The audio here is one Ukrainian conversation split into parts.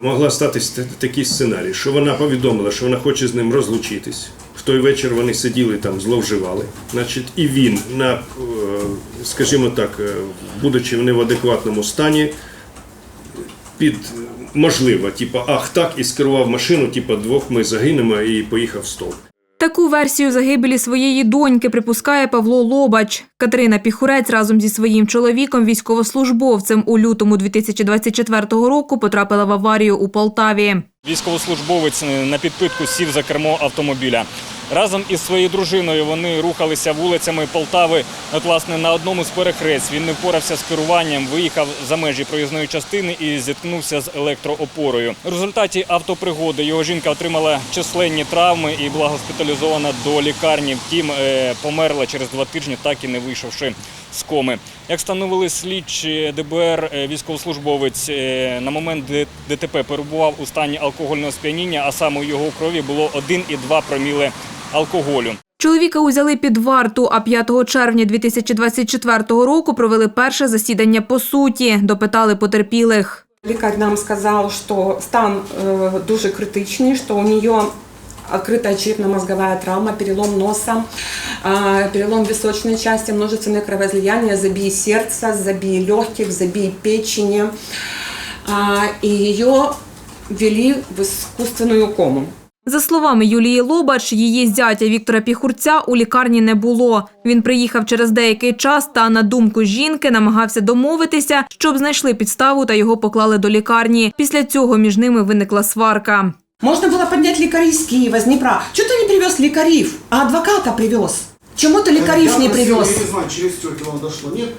Могла статись такий сценарій, що вона повідомила, що вона хоче з ним розлучитись. В той вечір вони сиділи там, зловживали. Значить, і він, на, е, скажімо так, будучи будучи в адекватному стані, під можливо, типу, ах так, і скерував машину, типу, двох ми загинемо і поїхав в стовп. Таку версію загибелі своєї доньки припускає Павло Лобач. Катерина Піхурець разом зі своїм чоловіком, військовослужбовцем, у лютому 2024 року потрапила в аварію у Полтаві. Військовослужбовець на підпитку сів за кермо автомобіля. Разом із своєю дружиною вони рухалися вулицями Полтави. От, власне, на одному з перехрест він не впорався з керуванням, виїхав за межі проїзної частини і зіткнувся з електроопорою. В результаті автопригоди його жінка отримала численні травми і була госпіталізована до лікарні. Втім, е, померла через два тижні, так і не вийшовши з коми. Як встановили слідчі ДБР, е, військовослужбовець е, на момент ДТП перебував у стані алкогольного сп'яніння, а саме у його крові було 1,2 проміли алкоголю. Чоловіка узяли під варту, а 5 червня 2024 року провели перше засідання по суті, допитали потерпілих. Лікар нам сказав, що стан е, дуже критичний, що у нее открытая черепно-мозговая травма, перелом носа, э, перелом височной части, множественные кровоизлияния, забей сердца, забей легких, забей печени. А, И ее ввели в искусственную кому. За словами Юлії Лобач, її зятя Віктора Піхурця у лікарні не було. Він приїхав через деякий час та, на думку жінки, намагався домовитися, щоб знайшли підставу та його поклали до лікарні. Після цього між ними виникла сварка. Можно было поднять лекарей с Киева, с Днепра. Чего ты не привез лекарів, а адвоката привез? Чему ты лекарів Я не просил, привез? Я не знаю, через стёки вам дошло. Нет,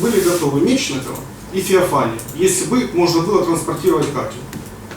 были готовы Мечникова и Феофания. Если бы можно было транспортировать Катю.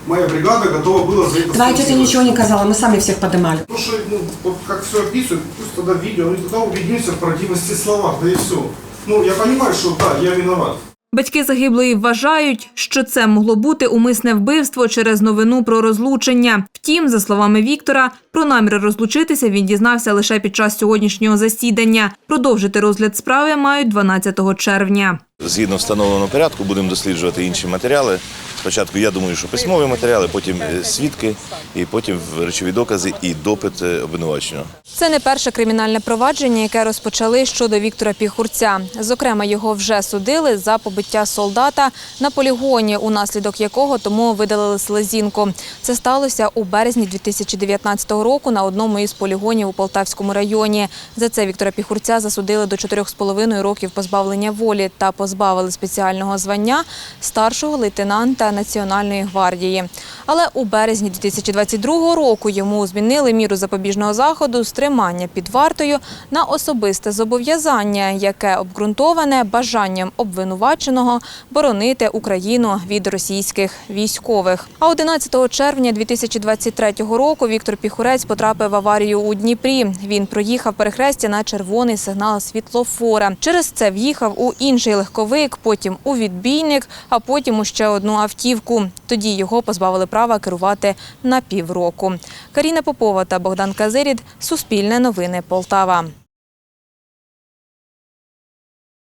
Моя бригада готова была за это Твоя тетя спонсировать. ничего не казала, мы сами всех подымали. Потому что, ну, вот как все описывают, пусть тогда видео, ну и тогда убедимся в правдивости словах, да и все. Ну, я понимаю, что да, я виноват. Батьки загиблої вважають, що це могло бути умисне вбивство через новину про розлучення. Втім, за словами Віктора, про намір розлучитися він дізнався лише під час сьогоднішнього засідання. Продовжити розгляд справи мають 12 червня. Згідно встановленого порядку будемо досліджувати інші матеріали. Спочатку я думаю, що письмові матеріали, потім е, свідки, і потім речові докази і допит е, обвинуваченого. Це не перше кримінальне провадження, яке розпочали щодо Віктора Піхурця. Зокрема, його вже судили за побиття солдата на полігоні, унаслідок якого тому видалили слезінку. Це сталося у березні 2019 року на одному із полігонів у Полтавському районі. За це Віктора Піхурця засудили до 4,5 років позбавлення волі та позбавили спеціального звання старшого лейтенанта Національної гвардії. Але у березні 2022 року йому змінили міру запобіжного заходу з тримання під вартою на особисте зобов'язання, яке обґрунтоване бажанням обвинуваченого боронити Україну від російських військових. А 11 червня 2023 року Віктор Піхурець потрапив в аварію у Дніпрі. Він проїхав перехрестя на червоний сигнал світлофора. Через це в'їхав у інший легковик, потім у відбійник, а потім у ще одну автівку. Тоді його позбавили права керувати на півроку. Каріна Попова та Богдан Казирід. Суспільне новини Полтава.